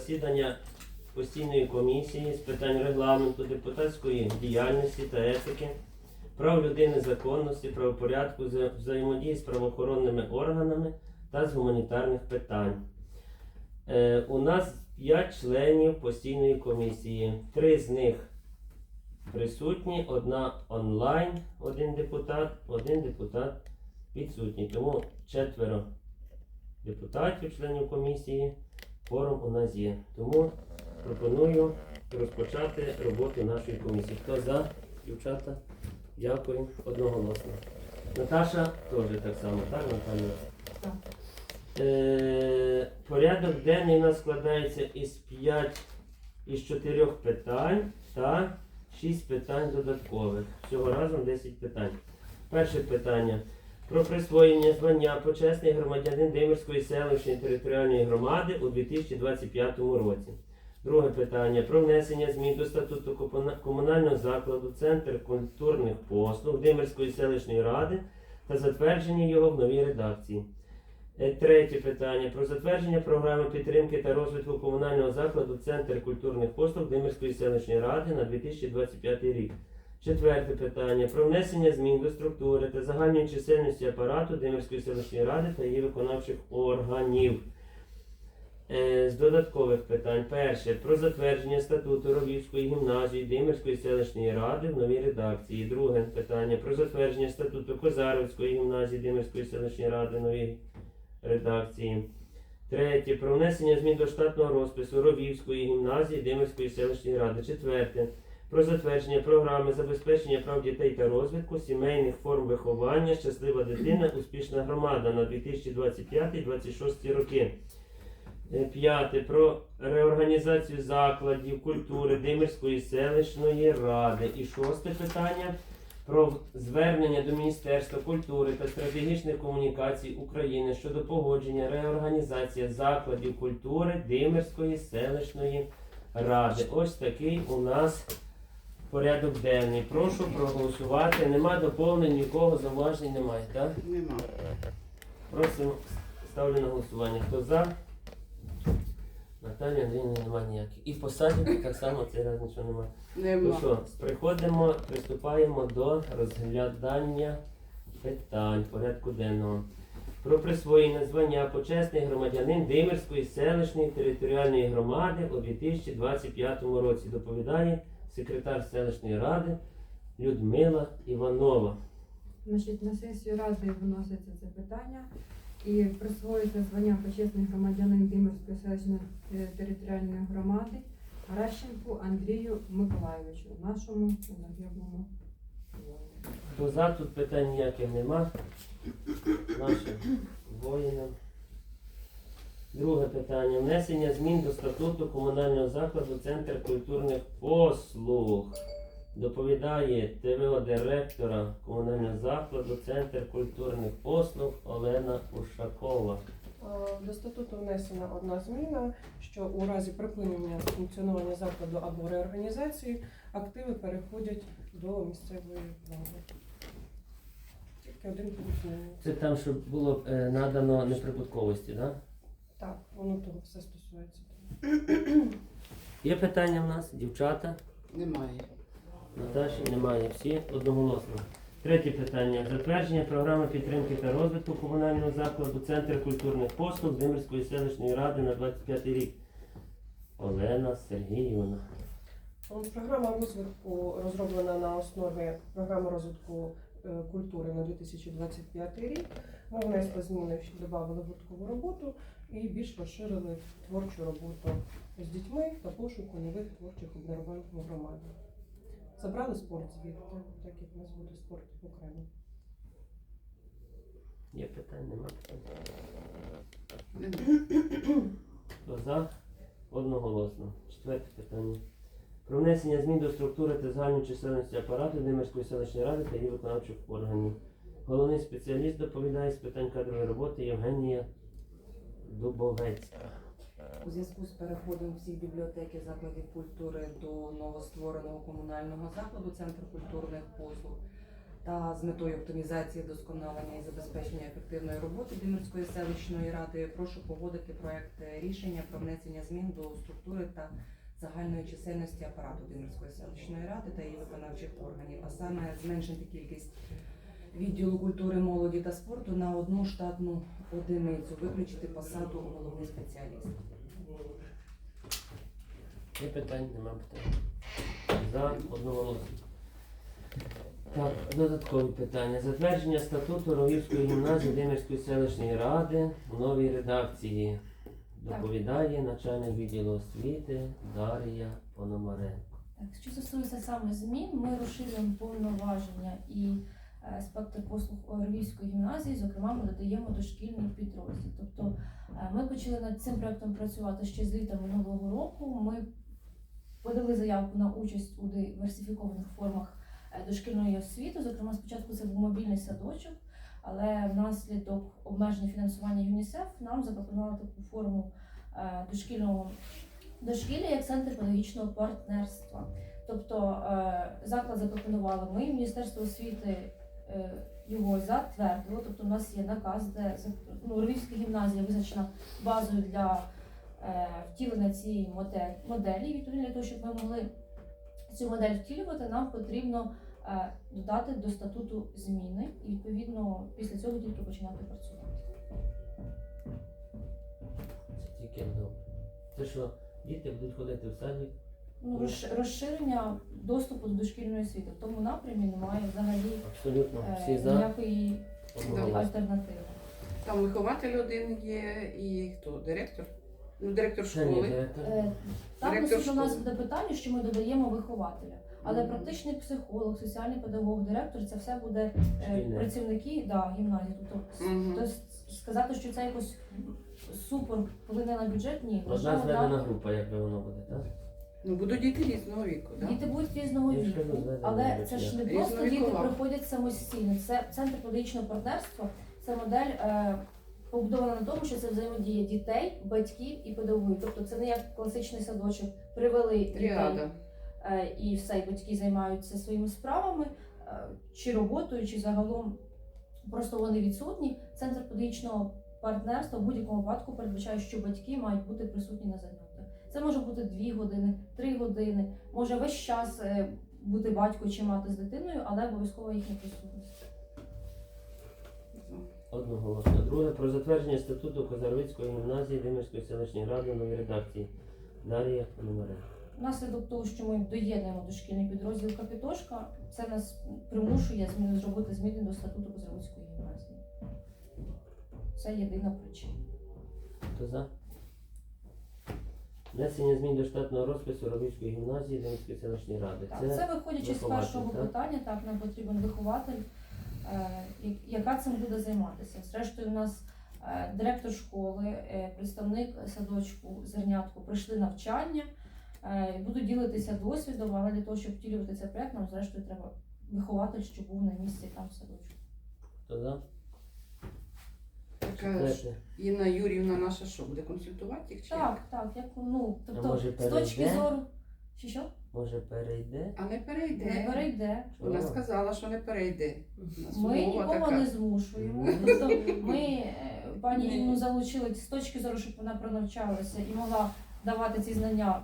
засідання постійної комісії з питань регламенту, депутатської діяльності та етики, прав людини, законності, правопорядку, взаємодії з правоохоронними органами та з гуманітарних питань. Е, у нас 5 членів постійної комісії. Три з них присутні, одна онлайн, один депутат, один депутат відсутній. Тому четверо депутатів, членів комісії. Форум у нас є. Тому пропоную розпочати роботу нашої комісії. Хто за? Дівчата? Дякую. Одноголосно. Наташа теж так само, так, Наталія? Так. Е, порядок денний у нас складається із 5 із 4 питань та 6 питань додаткових. Всього разом 10 питань. Перше питання. Про присвоєння звання почесний громадянин Димирської селищної територіальної громади у 2025 році. Друге питання. Про внесення змін до статуту комунального закладу Центр культурних послуг Димирської селищної ради та затвердження його в новій редакції. Е, Третє питання про затвердження програми підтримки та розвитку комунального закладу Центр культурних послуг Димирської селищної ради на 2025 рік. Четверте питання про внесення змін до структури та загальної чисельності апарату Димирської селищної ради та її виконавчих органів. Е, З додаткових питань. Перше. Про затвердження статуту Ровівської гімназії Димирської селищної ради в новій редакції. Друге питання. Про затвердження статуту Козаровської гімназії Димирської селищної ради в новій редакції. Третє. Про внесення змін до штатного розпису Ровівської гімназії Димирської селищної ради. Четверте. Про затвердження програми забезпечення прав дітей та розвитку, сімейних форм виховання, щаслива дитина, успішна громада на 2025-2026 роки. Е, П'яте. Про реорганізацію закладів культури Димирської селищної ради. І шосте питання про звернення до Міністерства культури та стратегічних комунікацій України щодо погодження реорганізації закладів культури Димирської селищної ради. Ось такий у нас порядок денний. Прошу проголосувати. Нема доповнень, нікого зауважень немає, так? Нема. Просимо, ставлю на голосування. Хто за? Наталія Андрійовна немає ніяких. І посадів так само цей раз нічого немає. Ну що, приходимо, приступаємо до розглядання питань порядку денного. Про присвоєння звання почесний громадянин Димирської селищної територіальної громади у 2025 році. Доповідає секретар селищної ради Людмила Іванова. Значить, на сесію ради виноситься це питання і присвоїться звання почесний громадянин Димирської селищної е, територіальної громади Гращенку Андрію Миколайовичу, нашому загиблому воїну. Хто за, тут питань ніяких нема. Нашим воїнам. Друге питання. Внесення змін до статуту комунального закладу Центр культурних послуг. Доповідає ТВО директора комунального закладу Центр культурних послуг Олена Ушакова. Е, До статуту внесена одна зміна, що у разі припинення функціонування закладу або реорганізації активи переходять до місцевої влади. Тільки один пункт. Це там, щоб було е, надано неприбутковості, так? Да? Так, воно того все стосується. Є питання в нас, дівчата? Немає. Наташі немає. Всі одноголосно. Третє питання. Затвердження програми підтримки та розвитку комунального закладу Центр культурних послуг Димирської селищної ради на 25 рік. Олена Сергіївна. От Програма розвитку розроблена на основі програми розвитку культури на 2025 рік. Ми внесли зміни, що додали гурткову роботу і більш розширили творчу роботу з дітьми та пошуку нових творчих обдарувань в громаді. Забрали спорт звідти, так як у нас буде спорт окремо. Є питання, нема питань. Хто за? Одноголосно. Четверте питання. Про внесення змін до структури та загальної чисельності апарату Димирської селищної ради та її виконавчих органів. Головний спеціаліст доповідає з питань кадрової роботи Євгенія Дубовецька. У зв'язку з переходом всіх бібліотек і закладів культури до новоствореного комунального закладу Центр культурних послуг та з метою оптимізації, вдосконалення і забезпечення ефективної роботи Димирської селищної ради прошу погодити проект рішення про внесення змін до структури та загальної чисельності апарату Димирської селищної ради та її виконавчих органів, а саме зменшити кількість відділу культури, молоді та спорту на одну штатну одиницю, виключити посаду головний спеціаліст. Є питань? Нема питань. За одноголосно. Так, додаткові питання. Затвердження статуту Ровівської гімназії Демирської селищної ради в новій редакції. Доповідає начальник відділу освіти Дар'я Пономаренко. Так, що стосується саме змін, ми розширюємо повноваження і е, спектр послуг Львівської гімназії, зокрема, ми додаємо дошкільний підрозділ. Тобто е, ми почали над цим проектом працювати ще з літа минулого року. Ми подали заявку на участь у диверсифікованих формах е, дошкільної освіти. Зокрема, спочатку це був мобільний садочок, але внаслідок обмеження фінансування ЮНІСЕФ нам запропонували таку форму е, дошкільного дошкілля як центр педагогічного партнерства. Тобто е, заклад запропонували ми, Міністерство освіти е, його затвердило. Тобто у нас є наказ, де ну, Львівська гімназія визначена базою для втілення цієї моделі. Відповідно для того, щоб ми могли цю модель втілювати, нам потрібно додати до статуту зміни і відповідно після цього тільки починати працювати. Це тільки добре. Це що, діти будуть ходити в садик? Ну, розш- розширення доступу до дошкільної освіти в тому напрямі немає взагалі Абсолютно. е, Всі за ніякої альтернативи. Там вихователь один є і хто? Директор? Ну, директор школи. Е, Там Директор присутно у нас буде питання, що ми додаємо вихователя. Але Мгм. практичний психолог, соціальний педагог, директор це все буде е, Шкільне. працівники да, гімназії. Тобто с- Мгм. тобто сказати, що це якось супер вплине на бюджет, ні. Одна зведена одна- група, якби воно буде, так? Ну, будуть діти різного віку, так? Діти будуть різного Я ж кажу, віку, зведена але група. це ж не Різного просто діти вікова. приходять самостійно. Це центр педагогічного партнерства. Це модель е, побудована на тому, що це взаємодія дітей, батьків і педагогів. Тобто це не як класичний садочок. Привели дітей Тріада. е, і все, і батьки займаються своїми справами, е, чи роботою, чи загалом просто вони відсутні. Центр педагогічного партнерства в будь-якому випадку передбачає, що батьки мають бути присутні на заняттях. Це може бути дві години, три години, може весь час е, бути батько чи мати з дитиною, але обов'язково їхня присутність. Одноголосно. Друге про затвердження статуту Козаровицької гімназії Димирської селищної ради в новій редакції. Дар'я Пономаренко. Внаслідок того, що ми доєднуємо дошкільний підрозділ Капітошка, це нас примушує зміни зробити зміни до статуту Козаровицької гімназії. Це єдина причина. Хто за? Внесення змін до штатного розпису Ровівської гімназії Димирської селищної ради. Так, це виходячи з першого так? питання, так нам потрібен вихователь, яка цим буде займатися. Зрештою, у нас е, директор школи, е, представник садочку зернятку прийшли навчання, е, і будуть ділитися досвідом, але для того, щоб втілювати цей проект, нам зрештою треба вихователь, що був на місці там в садочку. Хто за? Така ж Інна Юрівна наша що, буде консультувати їх чи? як? Так, так, як ну, тобто може з точки перейде? зору. Що що? Може перейде? А не перейде. Не перейде. Вона сказала, що не перейде. Ми нікого така. не змушуємо. Тобто ми е, пані Інну залучили з точки зору, щоб вона пронавчалася і могла давати ці знання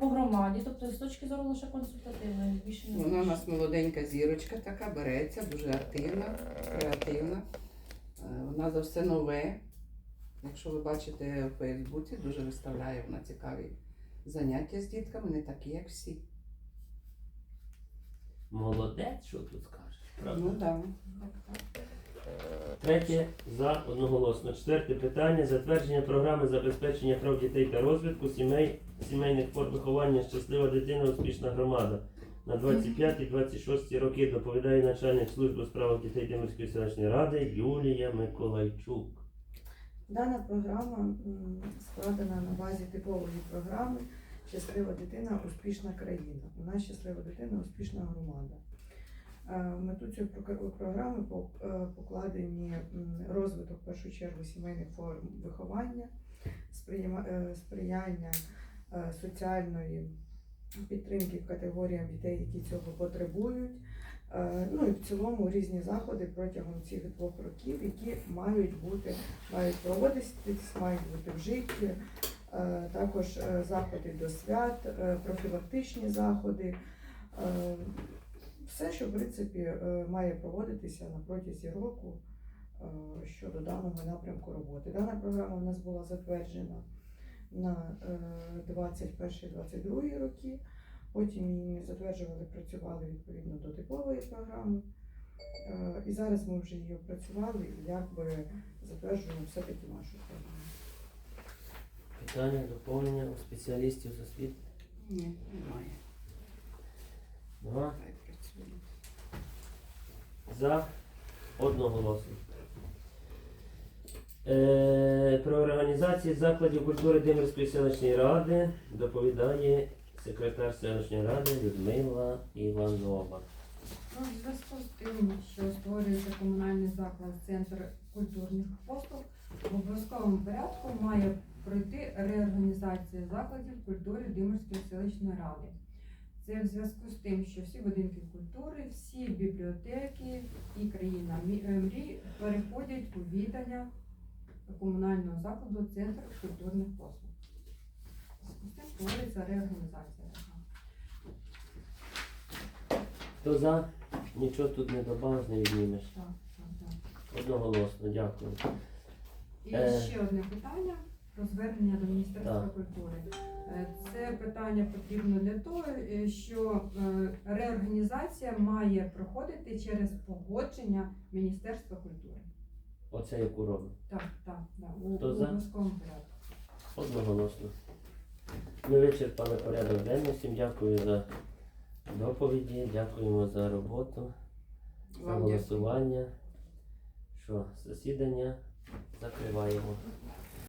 по громаді, тобто з точки зору лише консультативної, більше не Вона у нас молоденька зірочка така, береться, дуже активна, креативна. Е, Вона за все нове. Якщо ви бачите у Фейсбуці, дуже виставляє вона цікаві заняття з дітками, не такі, як всі. Молодець, що тут скажеш? Правда? Ну так. Третє за одноголосно. Четверте питання. Затвердження програми забезпечення прав дітей та розвитку сімей, сімейних форм виховання щаслива дитина, успішна громада. На 25-26 роки доповідає начальник служби у справах дітей Димирської селищної ради Юлія Миколайчук. Дана програма складена на базі типової програми Щаслива дитина, успішна країна. У нас щаслива дитина, успішна громада. Е, В мету цієї програми е, покладені розвиток в першу чергу сімейних форм виховання, е, сприяння соціальної підтримки категоріям дітей, які цього потребують, Ну і в цілому різні заходи протягом цих двох років, які мають бути, мають проводитись, мають бути вжиті. Е, Також е, заходи до свят, е, профілактичні заходи. Е, Все, що в принципі е, має проводитися на протязі року е, щодо даного напрямку роботи. Дана програма у нас була затверджена на 21-22 роки. Потім її затверджували, працювали відповідно до типової програми. Е, І зараз ми вже її опрацювали і якби затверджуємо все-таки нашу програму. Питання, доповнення у спеціалістів з освіти? Ні, немає. Хай працює. За одноголосно. Е, про організацію закладів культури Димирської селищної ради доповідає секретар селищної ради Людмила Іванова. Ну, в зв'язку з тим, що створюється комунальний заклад Центр культурних послуг, в обов'язковому порядку має пройти реорганізація закладів культури Димирської селищної ради. Це в зв'язку з тим, що всі будинки культури, всі бібліотеки і країна е, мрій переходять у віддання комунального закладу Центр культурних послуг. З цим створюється реорганізація. така. Хто за? Нічого тут не добавиш, не віднімеш. Так, так, так. Одноголосно, дякую. І Е. ще одне питання про звернення до Міністерства Так. культури. Е, Це питання потрібно для того, е, що е, реорганізація має проходити через погодження Міністерства культури. Оце яку робимо. Так, так, так, у Хто за? обов'язковому порядку. Одноголосно. Ми вичерпали порядок денний. Всім дякую за доповіді, дякуємо за роботу, за голосування. Що, засідання закриваємо.